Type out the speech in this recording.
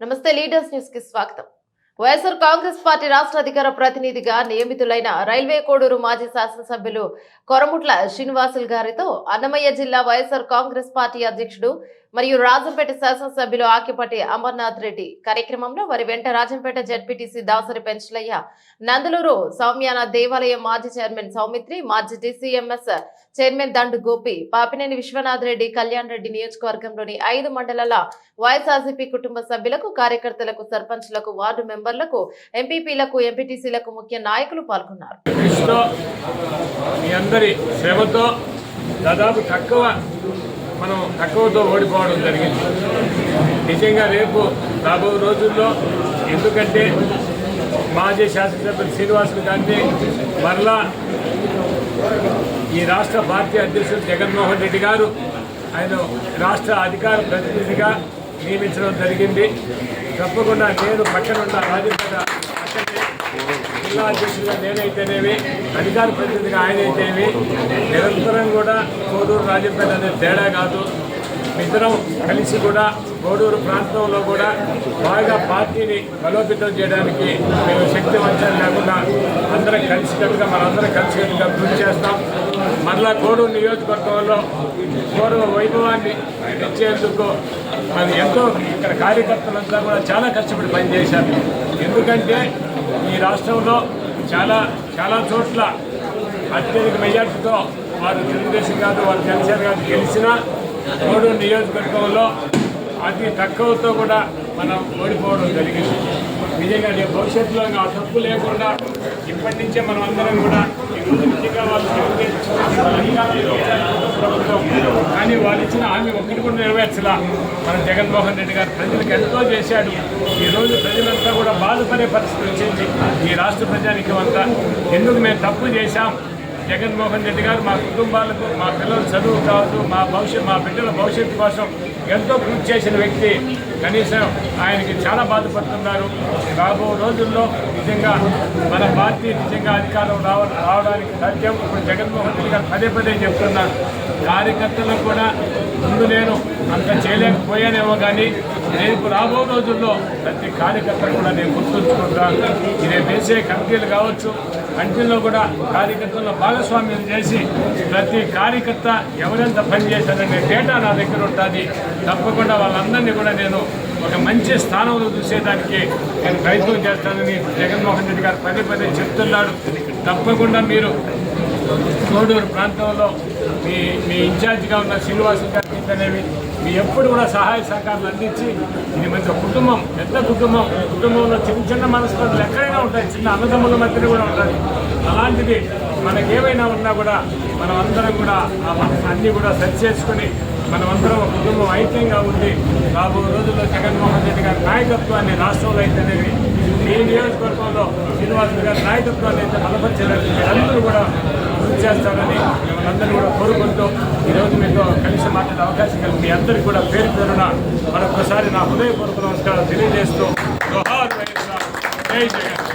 నమస్తే లీడర్స్ న్యూస్కి స్వాగతం. వైఎస్ఆర్ కాంగ్రెస్ పార్టీ రాష్ట్ర అధికార ప్రతినిధిగా నియమితులైన రైల్వే కోడూరు మాజీ శాసనసభ్యులు కొరముట్ల శ్రీనివాసులు గారితో అన్నమయ్య జిల్లా వైఎస్ఆర్ కాంగ్రెస్ పార్టీ అధ్యక్షుడు మరియు రాజంపేట శాసనసభ్యులు ఆకిపటి అమర్నాథ్ రెడ్డి కార్యక్రమంలో వారి వెంట రాజంపేట జడ్పీటీసీ దాసరి పెంచలయ్య నందలూరు సౌమ్యాన దేవాలయం మాజీ చైర్మన్ సౌమిత్రి మాజీ టీసీఎంఎస్ చైర్మన్ దండు గోపి పాపినేని విశ్వనాథ్ రెడ్డి కళ్యాణ్ రెడ్డి నియోజకవర్గంలోని ఐదు మండలాల వైఎస్ఆర్సీపీ కుటుంబ సభ్యులకు కార్యకర్తలకు సర్పంచ్లకు వార్డు మెంబర్లకు ఎంపీపీలకు ఎంపీటీసీలకు ముఖ్య నాయకులు పాల్గొన్నారు. మీ అందరి దాదాపు తక్కువ మనం తక్కువతో ఓడిపోవడం జరిగింది. నిజంగా రేపు రాబో రోజుల్లో ఎందుకంటే మాజీ శాసనసభ్యులు శ్రీనివాసులు గారిని మరలా ఈ రాష్ట్ర పార్టీ అధ్యక్షుడు జగన్మోహన్ రెడ్డి గారు ఆయన రాష్ట్ర అధికార ప్రతినిధిగా నియమించడం జరిగింది. తప్పకుండా నేను పక్కనున్న రాజపేట పక్కనే జిల్లా అధ్యక్షుడిగా నేనైతేనేమి అధికార ప్రతినిధిగా ఆయన అయితేనేమి నిరంతరం కూడా కోడూరు రాజపేట అనే తేడా కాదు. ఇద్దరం కలిసి కూడా కోడూరు ప్రాంతంలో కూడా బాగా పార్టీని బలోపేతం చేయడానికి మేము శక్తివంతం వంచన లేకుండా అందరం కలిసికట్టుగా మనందరం కలిసికట్టుగా కృషి చేస్తాం. మరలా కోడూరు నియోజకవర్గంలో పూర్వ వైభవాన్ని ఇచ్చేందుకు మరి ఎంతో ఇక్కడ కార్యకర్తలంతా కూడా చాలా కష్టపడి పనిచేశారు. ఎందుకంటే ఈ రాష్ట్రంలో చాలా చాలా చోట్ల అత్యధిక మెజార్టీతో వారు తెలుగుదేశం కాదు వారు జనసేన కాదు గెలిచినా మూడు నియోజకవర్గంలో అతి తక్కువతో కూడా మనం ఓడిపోవడం జరిగింది. నిజంగా రేపు భవిష్యత్తులో ఆ తప్పు లేకుండా ఇప్పటి నుంచే మనం అందరం కూడా ఈ నిజంగా వాళ్ళు తెలుగుదేశం కానీ వాళ్ళు ఇచ్చిన హామీ ఒక్కటి కూడా నెరవేర్చలా. మన జగన్మోహన్ రెడ్డి గారు ప్రజలకు ఎంతో చేశాడు. ఈ రోజు ప్రజలంతా కూడా బాధపడే పరిస్థితి వచ్చింది ఈ రాష్ట్ర ప్రజానికి అంతా. ఎందుకు మేము తప్పు చేశాం? జగన్మోహన్ రెడ్డి గారు మా కుటుంబాలకు మా పిల్లల చదువు కావచ్చు మా భవిష్యత్ మా బిడ్డల భవిష్యత్తు కోసం ఎంతో కృషి చేసిన వ్యక్తి. కనీసం ఆయనకి చాలా బాధపడుతున్నారు. రాబో రోజుల్లో నిజంగా మన పార్టీ నిజంగా అధికారం రావ రావడానికి సాధ్యం. ఇప్పుడు జగన్మోహన్ రెడ్డి గారు పదే పదే చెప్తున్నారు కార్యకర్తలకు కూడా ముందు నేను అంత చేయలేకపోయానేమో కానీ రేపు రాబో రోజుల్లో ప్రతి కార్యకర్త కూడా నేను గుర్తుంచుకుంటాను ఇది వేసే కమిటీలు కావచ్చు కంటిలో కూడా కార్యకర్తల్లో భాగస్వామ్యం చేసి ప్రతి కార్యకర్త ఎవరెంత పనిచేశారనే డేటా నా దగ్గర ఉంటుంది. తప్పకుండా వాళ్ళందరినీ కూడా నేను ఒక మంచి స్థానంలో చూసేదానికి నేను ప్రయత్నం చేస్తానని జగన్మోహన్ రెడ్డి గారు పదే పదే చెప్తున్నాడు. తప్పకుండా మీరు కోడూరు ప్రాంతంలో మీ మీ ఇన్ఛార్జిగా ఉన్న శ్రీనివాస్ గారికి అనేవి మీ ఎప్పుడు కూడా సహాయ సహకారాలు అందించి ఇది మంచి కుటుంబం పెద్ద కుటుంబం కుటుంబంలో చిన్న చిన్న మనస్పర్ధలు ఎక్కడైనా ఉంటాయి చిన్న అన్నదమ్ముల మధ్యన కూడా ఉంటాయి. అలాంటిది మనకేమైనా ఉన్నా కూడా మనం అందరం కూడా ఆ అన్నీ కూడా సరి చేసుకుని మనమందరం కుటుంబం ఐక్యంగా ఉండి రాబో రోజుల్లో జగన్మోహన్ రెడ్డి గారి నాయకత్వాన్ని రాష్ట్రంలో అయితేనేవి ఈ నియోజకవర్గంలో శ్రీనివాసులు గారి నాయకత్వాన్ని అయితే బలపరిచేదానికి చేస్తారని మిమ్మల్ని అందరూ కూడా కోరుకుంటూ ఈరోజు మీతో కలిసి మాట్లాడే అవకాశం కలిగి మీ అందరికీ కూడా పేరు పేరున మరొకసారి నా హృదయపూర్వక నమస్కారం తెలియజేస్తూ జై జగన్.